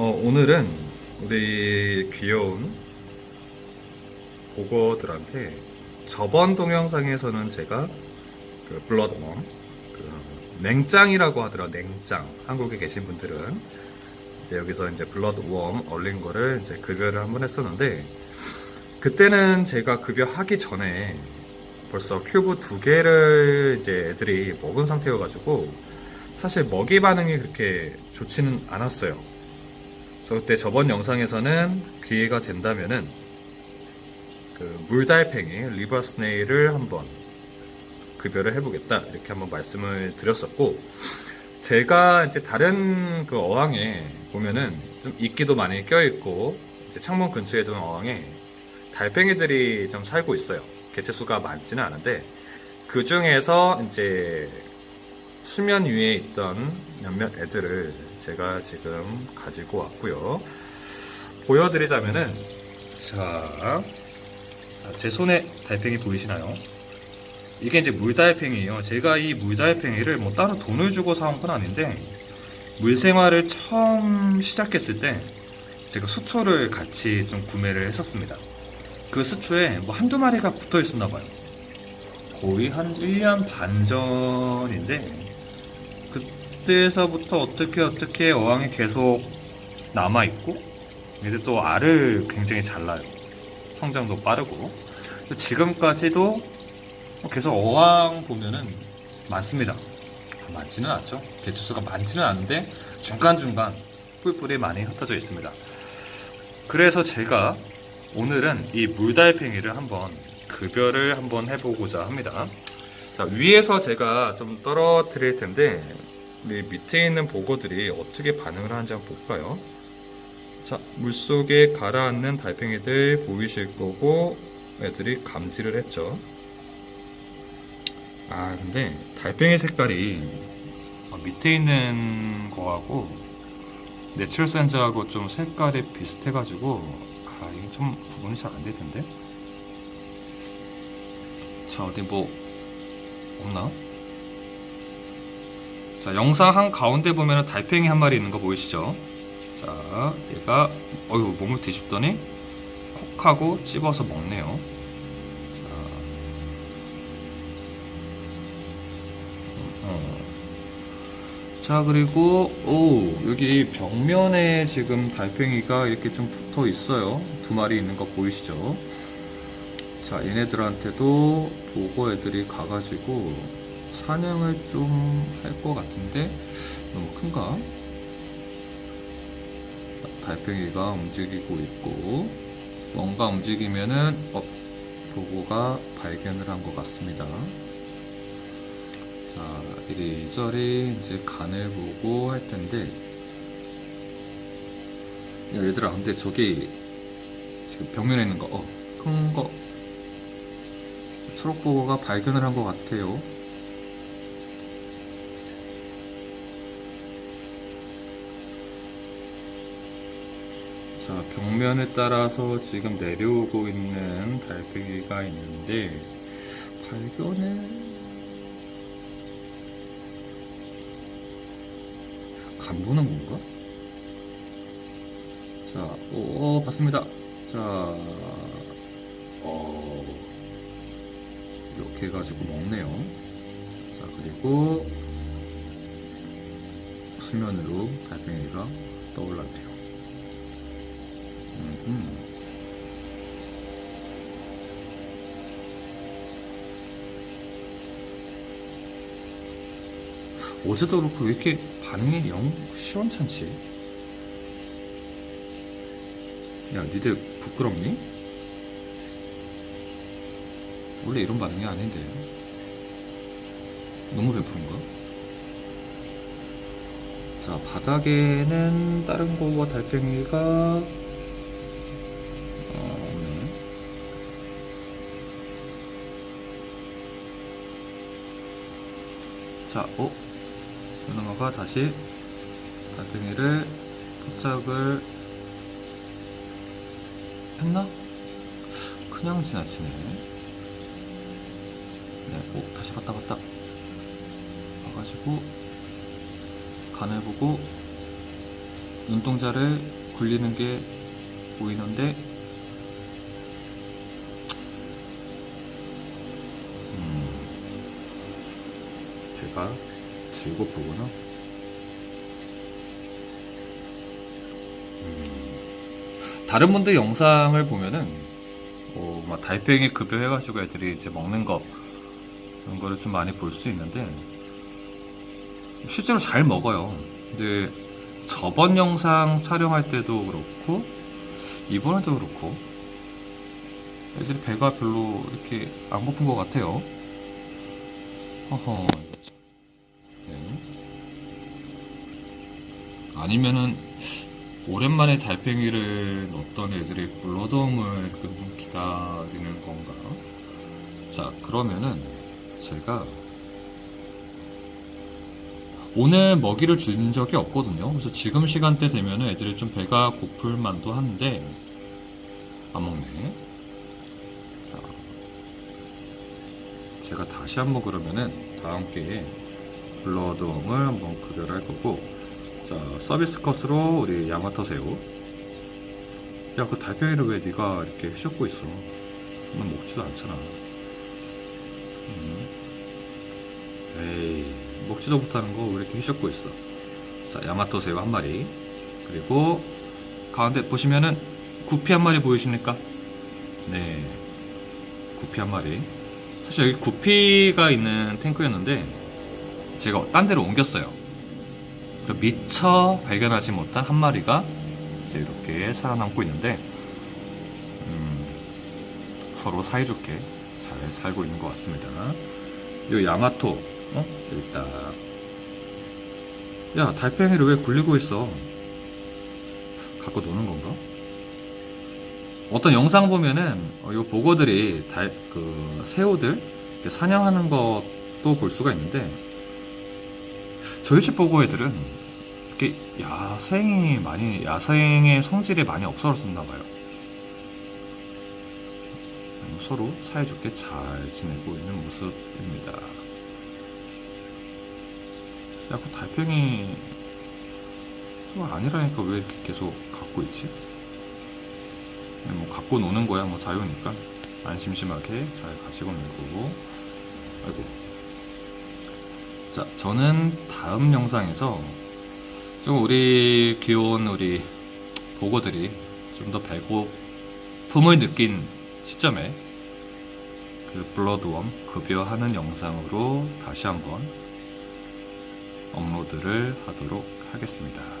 어, 오늘은 우리 귀여운 보거들한테 저번 동영상에서는 제가 그 블러드웜 그 냉장이라고 하더라 냉장 한국에 계신 분들은 이제 여기서 이제 블러드웜 얼린 거를 이제 급여를 한번 했었는데 그때는 제가 급여 하기 전에 벌써 큐브 두 개를 이제 애들이 먹은 상태여가지고 사실 먹이 반응이 그렇게 좋지는 않았어요. 그때 저번 영상에서는 기회가 된다면은 그 물달팽이 리버 스네일을 한번 급여를 해보겠다 이렇게 한번 말씀을 드렸었고 제가 이제 다른 그 어항에 보면은 좀 이끼도 많이 껴있고 이제 창문 근처에 두는 어항에 달팽이들이 좀 살고 있어요. 개체 수가 많지는 않은데 그 중에서 이제 수면 위에 있던 몇몇 애들을 제가 지금 가지고 왔고요. 보여드리자면은 자, 제 손에 달팽이 보이시나요? 이게 이제 물달팽이에요. 제가 이 물달팽이를 뭐 따로 돈을 주고 사온 건 아닌데 물 생활을 처음 시작했을 때 제가 수초를 같이 좀 구매를 했었습니다. 그 수초에 뭐 한두 마리가 붙어 있었나 봐요. 거의 한 1년 반 전인데 그때서부터 어떻게 어떻게 어항이 계속 남아 있고 얘들 또 알을 굉장히 잘 낳아요. 성장도 빠르고 지금까지도 계속 어항 보면은 많습니다. 많지는 않죠. 개체수가 많지는 않은데 중간중간 뿔뿔이 많이 흩어져 있습니다. 그래서 제가 오늘은 이 물달팽이를 한번 급여를 한번 해보고자 합니다. 자, 위에서 제가 좀 떨어뜨릴 텐데 우리 밑에 있는 보고들이 어떻게 반응을 하는지 한번 볼까요? 자, 물속에 가라앉는 달팽이들 보이실 거고 애들이 감지를 했죠. 아, 근데 달팽이 색깔이 어, 밑에 있는 거하고 내추럴 샌즈하고 좀 색깔이 비슷해가지고 아, 이게 좀 구분이 잘 안 될 텐데. 자, 어디 뭐 없나? 자, 영상 한 가운데 보면 달팽이 한 마리 있는 거 보이시죠? 자, 얘가 어휴 몸을 뒤집더니 콕 하고 찝어서 먹네요. 어. 자 그리고 오 여기 벽면에 지금 달팽이가 이렇게 좀 붙어 있어요 두 마리 있는 거 보이시죠 자 얘네들한테도 보고 애들이 가가지고 사냥을 좀 할 것 같은데 너무 큰가 자, 달팽이가 움직이고 있고 뭔가 움직이면은 어 보고가 발견을 한 것 같습니다 자, 이리저리 이제 간을 보고 할 텐데, 야, 얘들아, 근데 저기, 지금 벽면에 있는 거, 어, 큰 거, 초록보고가 발견을 한 것 같아요. 자, 벽면에 따라서 지금 내려오고 있는 달팽이가 있는데, 발견을 간 보는 건가? 자, 오, 오, 봤습니다. 자, 어, 이렇게 해가지고 먹네요. 자, 그리고 수면으로 달팽이가 떠올랐대요. 음. 어제도 그렇고 왜 이렇게 반응이 영 시원찮지? 야, 니들 부끄럽니? 원래 이런 반응이 아닌데. 너무 배부른가? 자, 바닥에는 다른 거와 달팽이가 자, 어? 누나가 다시 달팽이를 포착을 했나? 그냥 지나치네. 네, 오, 다시 봤다 봤다. 봐가지고 간을 보고 눈동자를 굴리는 게 보이는데 배가 들고 보구나. 음, 다른 분들 영상을 보면은 어, 막 달팽이 급여 해가지고 애들이 이제 먹는 거 그런 거를 좀 많이 볼 수 있는데 실제로 잘 먹어요. 근데 저번 영상 촬영할 때도 그렇고 이번에도 그렇고 애들이 배가 별로 이렇게 안 고픈 것 같아요. 허허. 아니면은 오랜만에 달팽이를 넣었던 애들이 좀 기다리는 건가? 자 그러면은 제가 오늘 먹이를 준 적이 없거든요. 그래서 지금 시간대 되면은 애들이 좀 배가 고플 만도 한데 안 먹네. 자, 제가 다시 한번 그러면은 다음 기회에 블러드웜을 한번 급여를 할 거고 자 서비스 컷으로 우리 야마토 새우. 야 그 달팽이를 왜 네가 이렇게 휘젓고 있어? 넌 먹지도 않잖아. 음. 에이 먹지도 못하는 거 왜 이렇게 휘젓고 있어? 자 야마토 새우 한 마리. 그리고 가운데 보시면은 구피 한 마리 보이십니까? 네. 구피 한 마리. 사실 여기 구피가 있는 탱크였는데 제가 딴 데로 옮겼어요 미처 발견하지 못한 한 마리가 이제 이렇게 살아남고 있는데 음, 서로 사이좋게 잘 살고 있는 것 같습니다. 요 야마토 어? 여기 있다. 야 달팽이를 왜 굴리고 있어? 갖고 노는 건가? 어떤 영상 보면은 어, 요 보고들이 달, 그 새우들 사냥하는 것도 볼 수가 있는데 저희 집 보고 애들은 이렇게 야생이 많이 야생의 성질이 많이 없어졌나 봐요. 음, 서로 사이좋게 잘 지내고 있는 모습입니다. 야, 그 달팽이 또 아니라니까 왜 이렇게 계속 갖고 있지? 뭐 갖고 노는 거야 뭐 자유니까 안 심심하게 잘 가지고 놀고 아이고 자 저는 다음 영상에서 좀 우리 귀여운 우리 보고들이 좀 더 배고픔을 느낀 시점에 그 블러드웜 급여하는 영상으로 다시 한번 업로드를 하도록 하겠습니다.